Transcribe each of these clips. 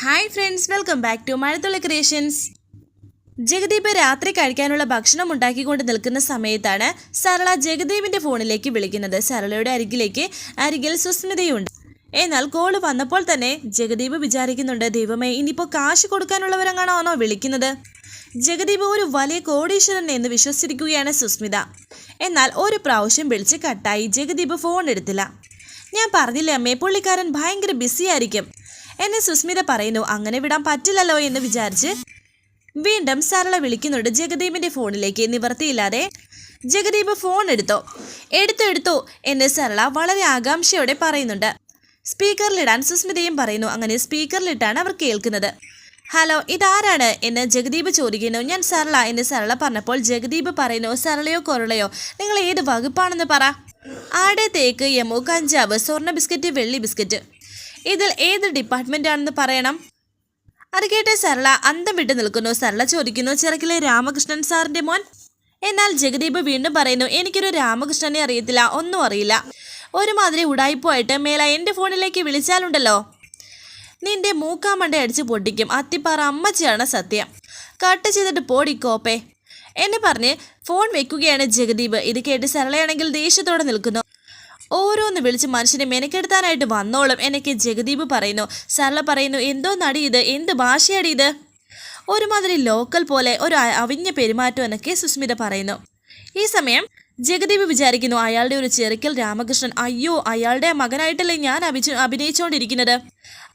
Hi friends welcome back to Mazhathulla creations Jagdeep രാത്രി കഴിക്കാനുള്ള ഭക്ഷണം ഉണ്ടാക്കിക്കൊണ്ട് നിൽക്കുന്ന സമയത്താണ് സരള ജഗദീപിന്റെ ഫോണിലേക്ക് വിളിക്കുന്നത്. സരളയുടെ അരികിലേക്ക് അരികിൽ സുസ്മിതയുണ്ട്. എന്നാൽ കോൾ വന്നപ്പോൾ തന്നെ ജഗദീപ് വിചാരിക്കുന്നുണ്ട് ദൈവമേ ഇനിയിപ്പോൾ കാശ് കൊടുക്കാനുള്ളവരങ്ങാണോ വിളിക്കുന്നത്? ജഗദീപ് ഒരു വലിയ കോടീശ്വരൻ എന്ന് വിശ്വസിച്ചിരിക്കുകയാണ് സുസ്മിത. എന്നാൽ ഒരു പ്രാവശ്യം വിളിച്ച് കട്ടായി ജഗദീപ് ഫോൺ എടുത്തില്ല. ഞാൻ പറഞ്ഞില്ലേ അമ്മേ പുള്ളിക്കാരൻ ഭയങ്കര ബിസി ആയിരിക്കും. എന്നെ സുസ്മിത പറയുന്നു അങ്ങനെ വിടാൻ പറ്റില്ലല്ലോ എന്ന് വിചാരിച്ച് വീണ്ടും സരള വിളിക്കുന്നുണ്ട് ജഗദീപിന്റെ ഫോണിലേക്ക്. നിവർത്തിയില്ലാതെ ജഗദീപ് ഫോൺ എടുത്തോ? എടുത്തു എടുത്തു എന്ന് സരള വളരെ ആകാംക്ഷയോടെ പറയുന്നുണ്ട്. സ്പീക്കറിലിടാൻ സുസ്മിതയും പറയുന്നു അങ്ങനെ സ്പീക്കറിലിട്ടാണ് അവർ കേൾക്കുന്നത്. ഹലോ ഇതാരാണ്? എന്ന് ജഗദീപ് ചോദിക്കുന്നു. ഞാൻ സരള എന്ന് സരള പറഞ്ഞപ്പോൾ ജഗദീപ് പറയുന്നു സരളയോ കൊരളയോ നിങ്ങൾ ഏത് വകുപ്പാണെന്ന് പറ. ആടെ തേക്ക് യമോ കഞ്ചാവ് സ്വർണ ബിസ്ക്കറ്റ് വെള്ളി ബിസ്ക്കറ്റ്. ഇതിൽ ഏത് ഡിപ്പാർട്ട്മെന്റ് ആണെന്ന് പറയണം? അത് കേട്ട് സരള അന്തം വിട്ട് നിൽക്കുന്നു. സരള ചോദിക്കുന്നു ചിറക്കിലെ രാമകൃഷ്ണൻ സാറിന്റെ മോൻ? എന്നാൽ ജഗദീപ് വീണ്ടും പറയുന്നു എനിക്കൊരു രാമകൃഷ്ണനെ അറിയത്തില്ല ഒന്നും അറിയില്ല. ഒരുമാതിരി ഉടായിപ്പോയിട്ട് മേല എന്റെ ഫോണിലേക്ക് വിളിച്ചാലുണ്ടല്ലോ. നിന്റെ മൂക്കാമണ്ട അടിച്ച് പൊട്ടിക്കും. അത്തിപ്പാറ അമ്മച്ചിയാണ് സത്യം. കട്ട് ചെയ്തിട്ട് പോടി കോപ്പേ. എന്നെ പറഞ്ഞ് ഫോൺ വെക്കുകയാണ് ജഗദീപ്. ഇത് കേട്ട് സരളയാണെങ്കിൽ ദേഷ്യത്തോടെ നിൽക്കുന്നു. ഓരോന്ന് വിളിച്ച് മനുഷ്യനെ മെനക്കെടുത്താനായിട്ട് വന്നോളും. എനിക്ക് ജഗദീപ് പറയുന്നു. സരള പറയുന്നു എന്തോ നടി ഇത്? എന്ത് ഭാഷയാടി ഇത്? ഒരുമാതിരി ലോക്കൽ പോലെ ഒരു അവിഞ്ഞ പെരുമാറ്റം എന്നൊക്കെ സുസ്മിത പറയുന്നു. ഈ സമയം ജഗദീപ് വിചാരിക്കുന്നു അയാളുടെ ഒരു ചെറുക്കൽ രാമകൃഷ്ണൻ. അയ്യോ അയാളുടെ മകനായിട്ടല്ലേ ഞാൻ അഭിച്ചു അഭിനയിച്ചുകൊണ്ടിരിക്കുന്നത്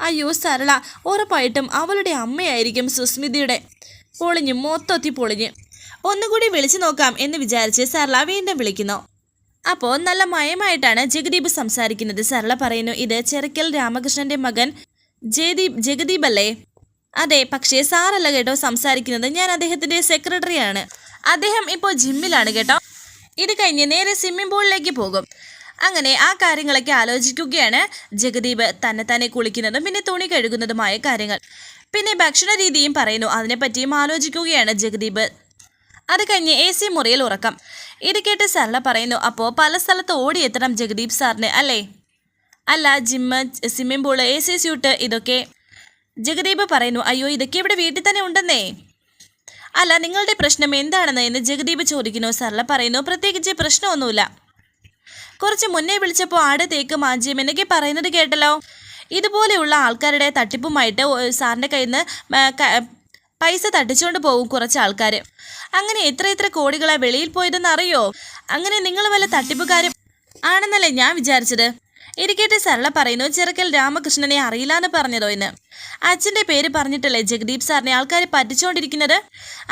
അയ്യോ സരള ഉറപ്പായിട്ടും അവളുടെ അമ്മയായിരിക്കും സുസ്മിതയുടെ പൊളിഞ്ഞു മൊത്തത്തി പൊളിഞ്ഞ്. ഒന്നുകൂടി വിളിച്ചു നോക്കാം എന്ന് വിചാരിച്ച് സരള വീണ്ടും വിളിക്കുന്നു. അപ്പോൾ നല്ല മയമായിട്ടാണ് ജഗദീപ് സംസാരിക്കുന്നത്. സരള പറയുന്നു ഇത് ചെറുക്കൽ രാമകൃഷ്ണന്റെ മകൻ ജയദീപ് ജഗദീപ് അല്ലേ? അതെ പക്ഷേ സാറല്ല കേട്ടോ സംസാരിക്കുന്നത്. ഞാൻ അദ്ദേഹത്തിന്റെ സെക്രട്ടറിയാണ്. അദ്ദേഹം ഇപ്പോൾ ജിമ്മിലാണ് കേട്ടോ. ഇത് കഴിഞ്ഞ് നേരെ സ്വിമ്മിംഗ് പൂളിലേക്ക് പോകും. അങ്ങനെ ആ കാര്യങ്ങളൊക്കെ ആലോചിക്കുകയാണ് ജഗദീപ്. തന്നെ തന്നെ കുളിക്കുന്നതും പിന്നെ തുണി കഴുകുന്നതുമായ കാര്യങ്ങൾ. പിന്നെ ഭക്ഷണ രീതിയും പറയുന്നു. അതിനെപ്പറ്റിയും ആലോചിക്കുകയാണ് ജഗദീപ്. അത് കഴിഞ്ഞ് എ സി മുറിയിൽ ഉറക്കം. ഇത് കേട്ട് സരള പറയുന്നു അപ്പോൾ പല സ്ഥലത്ത് ഓടിയെത്തണം ജഗദീപ് സാറിന് അല്ലേ? അല്ല gym swimming pool A C suite ഇതൊക്കെ. ജഗദീപ് പറയുന്നു അയ്യോ ഇതൊക്കെ ഇവിടെ വീട്ടിൽ തന്നെ ഉണ്ടെന്നേ. അല്ല നിങ്ങളുടെ പ്രശ്നം എന്താണെന്ന് എന്ന് ജഗദീപ് ചോദിക്കുന്നു സരള പറയുന്നു പ്രത്യേകിച്ച് പ്രശ്നമൊന്നുമില്ല. കുറച്ച് മുന്നേ വിളിച്ചപ്പോൾ ആടെ തേക്ക് മാഞ്ചിയം എന്നൊക്കെ പറയുന്നത് കേട്ടല്ലോ. ഇതുപോലെയുള്ള ആൾക്കാരുടെ തട്ടിപ്പുമായിട്ട് സാറിന്റെ കയ്യിൽ നിന്ന് പൈസ തട്ടിച്ചുകൊണ്ട് പോകും കുറച്ച് ആൾക്കാർ അങ്ങനെ എത്ര എത്ര കോടികളാ വെളിയിൽ പോയതെന്ന് അറിയോ അങ്ങനെ നിങ്ങൾ വല്ല തട്ടിപ്പുകാരും ആണെന്നല്ലേ ഞാൻ വിചാരിച്ചത്. ഇരിക്കട്ടെ സരള പറയുന്നു. ചെറുക്കൽ രാമകൃഷ്ണനെ അറിയില്ലാന്ന് പറഞ്ഞതോ എന്ന് അച്ഛന്റെ പേര് പറഞ്ഞിട്ടല്ലേ ജഗദീപ് സാറിനെ ആൾക്കാർ പറ്റിച്ചുകൊണ്ടിരിക്കുന്നത്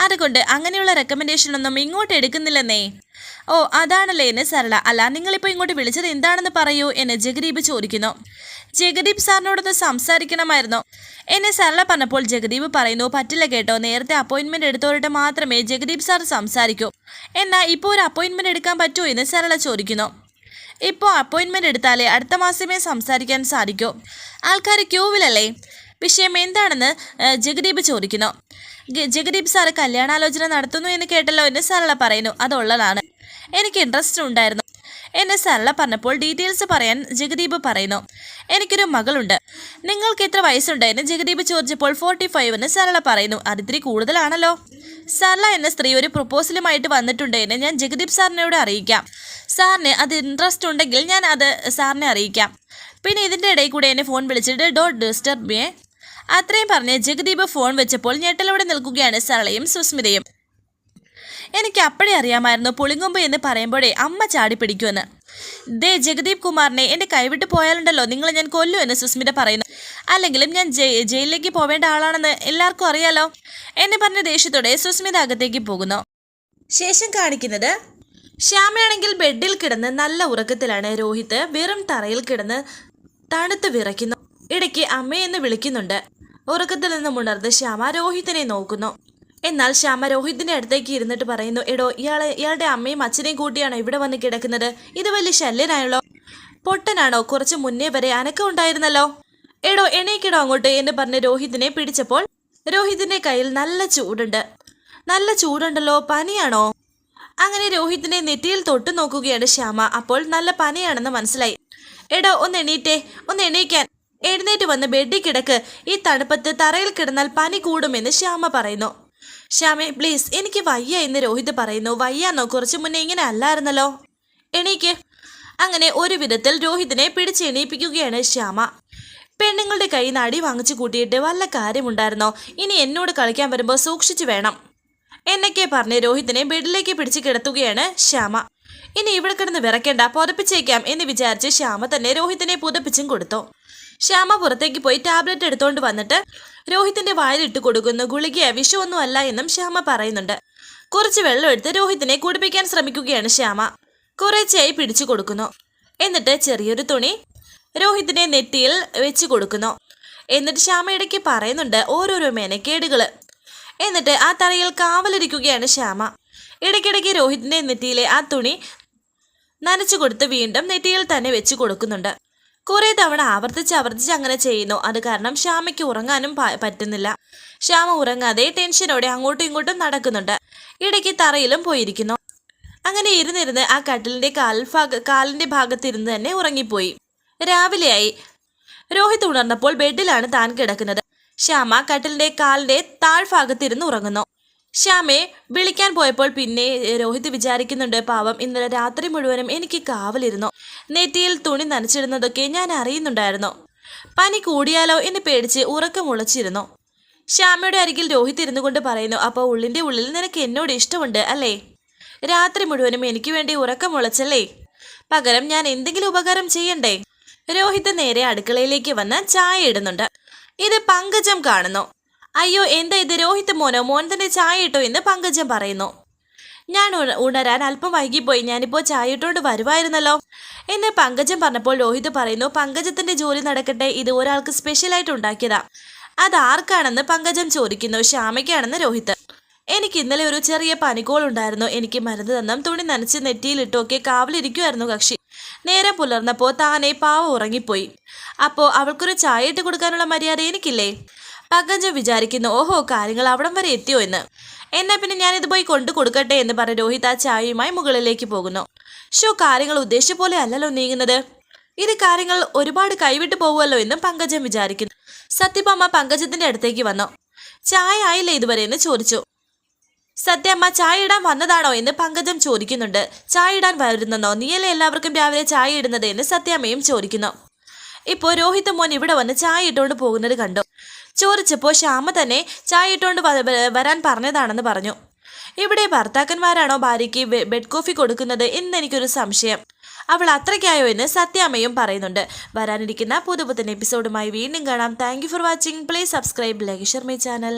അതുകൊണ്ട് അങ്ങനെയുള്ള റെക്കമെൻഡേഷൻ ഒന്നും ഇങ്ങോട്ട് എടുക്കുന്നില്ലെന്നേ. ഓ അതാണല്ലേ എന്ന് സരള. അല്ല നിങ്ങളിപ്പോൾ ഇങ്ങോട്ട് വിളിച്ചത് എന്താണെന്ന് പറയൂ എന്ന് ജഗദീപ് ചോദിക്കുന്നു. ജഗദീപ് സാറിനോടൊന്ന് സംസാരിക്കണമായിരുന്നു. എന്നെ സരള പറഞ്ഞപ്പോൾ ജഗദീപ് പറയുന്നു പറ്റില്ല കേട്ടോ നേരത്തെ അപ്പോയിൻമെന്റ് എടുത്തവരുടെ മാത്രമേ ജഗദീപ് സാർ സംസാരിക്കൂ. എന്നാൽ ഇപ്പോൾ ഒരു അപ്പോയിൻമെന്റ് എടുക്കാൻ പറ്റുമോ എന്ന് സരള ചോദിക്കുന്നു. ഇപ്പോൾ അപ്പോയിൻമെന്റ് എടുത്താലേ അടുത്ത മാസമേ സംസാരിക്കാൻ സാധിക്കൂ. ആൾക്കാർ ക്യൂവിലല്ലേ? വിഷയം എന്താണെന്ന് ജഗദീപ് ചോദിക്കുന്നു. ജഗദീപ് സാറ് കല്യാണാലോചന നടത്തുന്നു എന്ന് കേട്ടല്ലോ എന്ന് സരള പറയുന്നു. അതുള്ളതാണ്. എനിക്ക് ഇൻട്രസ്റ്റ് ഉണ്ടായിരുന്നു. എന്നെ സരള പറഞ്ഞപ്പോൾ ഡീറ്റെയിൽസ് പറയാൻ ജഗദീപ് പറയുന്നു. എനിക്കൊരു മകളുണ്ട്. നിങ്ങൾക്ക് എത്ര വയസ്സുണ്ട് എന്ന് ജഗദീപ് ചോദിച്ചപ്പോൾ ഫോർട്ടി എന്ന് സരള പറയുന്നു. അതിത്തിരി കൂടുതലാണല്ലോ. സരള എന്ന സ്ത്രീ ഒരു പ്രൊപ്പോസലുമായിട്ട് വന്നിട്ടുണ്ടെന്ന് ഞാൻ ജഗദീപ് സാറിനോട് അറിയിക്കാം. സാറിന് അത് ഇൻട്രസ്റ്റ് ഉണ്ടെങ്കിൽ ഞാൻ അത് സാറിനെ അറിയിക്കാം. പിന്നെ ഇതിന്റെ ഇടയിൽ കൂടെ എന്നെ ഫോൺ വിളിച്ചിട്ട് ഡോട്ട് ഡിസ്റ്റർബ് മേ അത്രയും പറഞ്ഞ് ജഗദീപ് ഫോൺ വെച്ചപ്പോൾ ഞെട്ടലോടെ നിൽക്കുകയാണ് സരളയും സുസ്മിതയും. എനിക്ക് അപ്പോഴേ അറിയാമായിരുന്നു പുളിങ്കൊമ്പ് എന്ന് പറയുമ്പോഴേ അമ്മ ചാടി പിടിക്കുമെന്ന്. ദേ ജഗദീപ് കുമാറിനെ എന്റെ കൈവിട്ട് പോയാലുണ്ടല്ലോ. നിങ്ങളെ ഞാൻ കൊല്ലു എന്ന് സുസ്മിത പറയുന്നു. അല്ലെങ്കിലും ഞാൻ ജയിലിലേക്ക് പോവേണ്ട ആളാണെന്ന് എല്ലാവർക്കും അറിയാലോ. എന്നെ പറഞ്ഞ ദേഷ്യത്തോടെ സുസ്മിത അകത്തേക്ക് പോകുന്നു. ശേഷം കാണിക്കുന്നത് ശ്യാമയാണെങ്കിൽ ബെഡിൽ കിടന്ന് നല്ല ഉറക്കത്തിലാണ് രോഹിത്. വെറും തറയിൽ കിടന്ന് തണുത്ത് വിറയ്ക്കുന്നു. ഇടയ്ക്ക് അമ്മയെന്ന് വിളിക്കുന്നുണ്ട്. ഉറക്കത്തിൽ നിന്നും ഉണർന്ന് ശ്യാമ രോഹിത്തിനെ നോക്കുന്നു. എന്നാൽ ശ്യാമ രോഹിതിന്റെ അടുത്തേക്ക് ഇരുന്നിട്ട് പറയുന്നു എടോ ഇയാളെ ഇയാളുടെ അമ്മയും അച്ഛനെയും കൂട്ടിയാണോ ഇവിടെ വന്ന് കിടക്കുന്നത്? ഇത് വലിയ ശല്യനായുള്ളോ പൊട്ടനാണോ? കുറച്ച് മുന്നേ വരെ അനക്കം ഉണ്ടായിരുന്നല്ലോ. എടോ എണീക്കിടോ അങ്ങോട്ട് എന്ന് പറഞ്ഞ് രോഹിതിനെ പിടിച്ചപ്പോൾ രോഹിതിന്റെ കയ്യിൽ നല്ല ചൂടുണ്ട്. നല്ല ചൂടുണ്ടല്ലോ പനിയാണോ? അങ്ങനെ രോഹിതിനെ നെറ്റിയിൽ തൊട്ടു നോക്കുകയാണ് ശ്യാമ. അപ്പോൾ നല്ല പനിയാണെന്ന് മനസ്സിലായി. എടോ ഒന്ന് എണീറ്റേ ഒന്ന് എണീക്കാൻ. എഴുന്നേറ്റ് വന്ന് ബെഡിൽ കിടക്ക്. ഈ തണുപ്പത്ത് തറയിൽ കിടന്നാൽ പനി കൂടുമെന്ന് ശ്യാമ പറയുന്നു. ശ്യാമെ പ്ലീസ് എനിക്ക് വയ്യ എന്ന് രോഹിത് പറയുന്നു. വയ്യാന്നോ? കുറച്ചു മുന്നേ ഇങ്ങനെ അല്ലായിരുന്നല്ലോ? എണീക്ക്. അങ്ങനെ ഒരു വിധത്തിൽ രോഹിതിനെ പിടിച്ച് എണീപ്പിക്കുകയാണ് ശ്യാമ. പെണ്ണുങ്ങളുടെ നിന്ന് അടി വാങ്ങിച്ചു കൂട്ടിയിട്ട് വല്ല കാര്യമുണ്ടായിരുന്നോ? ഇനി എന്നോട് കളിക്കാൻ വരുമ്പോൾ സൂക്ഷിച്ചു വേണം. എന്നൊക്കെ പറഞ്ഞ് രോഹിതിനെ ബെഡിലേക്ക് പിടിച്ച് കിടത്തുകയാണ് ശ്യാമ. ഇനി ഇവിടെ കിടന്ന് വിറക്കേണ്ട പുതപ്പിച്ചേക്കാം എന്ന് വിചാരിച്ച് ശ്യാമ തന്നെ രോഹിതിനെ പുതപ്പിച്ചും കൊടുത്തു. ശ്യാമ പുറത്തേക്ക് പോയി ടാബ്ലറ്റ് എടുത്തോണ്ട് വന്നിട്ട് രോഹിത്തിന്റെ വായിലിട്ട് കൊടുക്കുന്നു. ഗുളികയ വിഷമൊന്നും അല്ല എന്നും ശ്യാമ പറയുന്നുണ്ട്. കുറച്ച് വെള്ളം എടുത്ത് രോഹിത്തിനെ കുടിപ്പിക്കാൻ ശ്രമിക്കുകയാണ് ശ്യാമ. കുറേച്ചയായി പിടിച്ചു കൊടുക്കുന്നു. എന്നിട്ട് ചെറിയൊരു തുണി രോഹിത്തിനെ നെറ്റിയിൽ വെച്ച് കൊടുക്കുന്നു. എന്നിട്ട് ശ്യാമ ഇടയ്ക്ക് പറയുന്നുണ്ട് ഓരോരോ മെനക്കേടുകൾ. എന്നിട്ട് ആ തറയിൽ കാവലിരിക്കുകയാണ് ശ്യാമ. ഇടയ്ക്കിടയ്ക്ക് രോഹിത്തിന്റെ നെറ്റിയിലെ ആ തുണി നനച്ചു കൊടുത്ത് വീണ്ടും നെറ്റിയിൽ തന്നെ വെച്ച് കൊടുക്കുന്നുണ്ട്. കുറെ തവണ ആവർത്തിച്ച് ആവർത്തിച്ച് അങ്ങനെ ചെയ്യുന്നു. അത് കാരണം ശ്യാമയ്ക്ക് ഉറങ്ങാനും പറ്റുന്നില്ല. ശ്യാമ ഉറങ്ങാതെ ടെൻഷനോടെ അങ്ങോട്ടും ഇങ്ങോട്ടും നടക്കുന്നുണ്ട്. ഇടയ്ക്ക് തറയിലും പോയിരിക്കുന്നു. അങ്ങനെ ഇരുന്നിരുന്ന് ആ കട്ടിലിന്റെ കാൽഭാഗ കാലിന്റെ ഭാഗത്തിരുന്ന് തന്നെ ഉറങ്ങിപ്പോയി. രാവിലെയായി. രോഹിത് ഉണർന്നപ്പോൾ ബെഡിലാണ് താൻ കിടക്കുന്നത്. ശ്യാമ കട്ടിലിന്റെ കാലിന്റെ താഴ്ഭാഗത്തിരുന്ന് ഉറങ്ങുന്നു. ശ്യാമയെ വിളിക്കാൻ പോയപ്പോൾ പിന്നെ രോഹിത് വിചാരിക്കുന്നുണ്ട് പാവം ഇന്നലെ രാത്രി മുഴുവനും എനിക്ക് കാവലിരുന്നു. നെറ്റിയിൽ തുണി നനച്ചിരുന്നതൊക്കെ ഞാൻ അറിയുന്നുണ്ടായിരുന്നു. പനി കൂടിയാലോ എന്ന് പേടിച്ച് ഉറക്കം ഉളച്ചിരുന്നു. ശ്യാമയുടെ അരികിൽ രോഹിത് ഇരുന്നു കൊണ്ട് പറയുന്നു അപ്പോൾ ഉള്ളിന്റെ ഉള്ളിൽ നിനക്ക് എന്നോട് ഇഷ്ടമുണ്ട് അല്ലേ? രാത്രി മുഴുവനും എനിക്ക് വേണ്ടി ഉറക്കം മുളച്ചല്ലേ പകരം ഞാൻ എന്തെങ്കിലും ഉപകാരം ചെയ്യണ്ടേ? രോഹിത് നേരെ അടുക്കളയിലേക്ക് വന്ന് ചായ ഇടുന്നുണ്ട്. ഇത് പങ്കജം കാണുന്നു. അയ്യോ എന്താ ഇത്? രോഹിത് മോനോ? മോൻ തന്നെ ചായ ഇട്ടോ എന്ന് പങ്കജം പറയുന്നു. ഞാൻ ഉണ- ഉണരാൻ അല്പം വൈകിപ്പോയി. ഞാനിപ്പോൾ ചായ ഇട്ടുകൊണ്ട് വരുമായിരുന്നല്ലോ എന്ന് പങ്കജം പറഞ്ഞപ്പോൾ രോഹിത് പറയുന്നു പങ്കജത്തിന്റെ ജോലി നടക്കട്ടെ. ഇത് ഒരാൾക്ക് സ്പെഷ്യലായിട്ട് ഉണ്ടാക്കിയതാ. അത് ആർക്കാണെന്ന് പങ്കജം ചോദിക്കുന്നു. ശ്യാമയ്ക്കാണെന്ന് രോഹിത്. എനിക്ക് ഇന്നലെ ഒരു ചെറിയ പനിക്കോൾ ഉണ്ടായിരുന്നു. എനിക്ക് മരുന്ന് തന്നും തുണി നനച്ച് നെറ്റിയിലിട്ടൊക്കെ കാവലിരിക്കുമായിരുന്നു കക്ഷി. നേരെ പുലർന്നപ്പോൾ താനെ പാവ ഉറങ്ങിപ്പോയി. അപ്പോൾ അവൾക്കൊരു ചായ ഇട്ട് കൊടുക്കാനുള്ള മര്യാദ എനിക്കില്ലേ? പങ്കജം വിചാരിക്കുന്നു ഓഹോ കാര്യങ്ങൾ അവിടം വരെ എത്തിയോ എന്ന്. എന്നാ പിന്നെ ഞാനിത് പോയി കൊണ്ടു കൊടുക്കട്ടെ എന്ന് പറഞ്ഞ് രോഹിത് ആ ചായയുമായി മുകളിലേക്ക് പോകുന്നു. ഷോ കാര്യങ്ങൾ ഉദ്ദേശിച്ച പോലെ അല്ലല്ലോ നീങ്ങുന്നത്. ഇത് കാര്യങ്ങൾ ഒരുപാട് കൈവിട്ട് പോകുമല്ലോ എന്നും പങ്കജം വിചാരിക്കുന്നു. സത്യഭാമ പങ്കജത്തിന്റെ അടുത്തേക്ക് വന്നു. ചായ ആയില്ലേ ഇതുവരെ? എന്ന് ചോദിച്ചു. സത്യമ്മ ചായ ഇടാൻ വന്നതാണോ? എന്ന് പങ്കജം ചോദിക്കുന്നുണ്ട്. ചായ ഇടാൻ വരുന്നോ നീയല്ലേ എല്ലാവർക്കും രാവിലെ ചായ ഇടുന്നത്? എന്ന് സത്യാമ്മയും ചോദിക്കുന്നു. ഇപ്പോൾ രോഹിത് മോൻ ഇവിടെ വന്ന് ചായ ഇട്ടുകൊണ്ട് പോകുന്നത് കണ്ടു. ചോദിച്ചപ്പോൾ ശ്യാമ തന്നെ ചായ ഇട്ടുകൊണ്ട് വരാൻ പറഞ്ഞതാണെന്ന് പറഞ്ഞു. ഇവിടെ ഭർത്താക്കന്മാരാണോ ഭാര്യയ്ക്ക് ബെഡ് കോഫി കൊടുക്കുന്നത് എന്നെനിക്കൊരു സംശയം. അവൾ അത്രയ്ക്കായോ എന്ന് സത്യാമ്മയും പറയുന്നുണ്ട്. വരാനിരിക്കുന്ന പുതുപുത്തൻ എപ്പിസോഡുമായി വീണ്ടും കാണാം. Thank for watching please subscribe like share my channel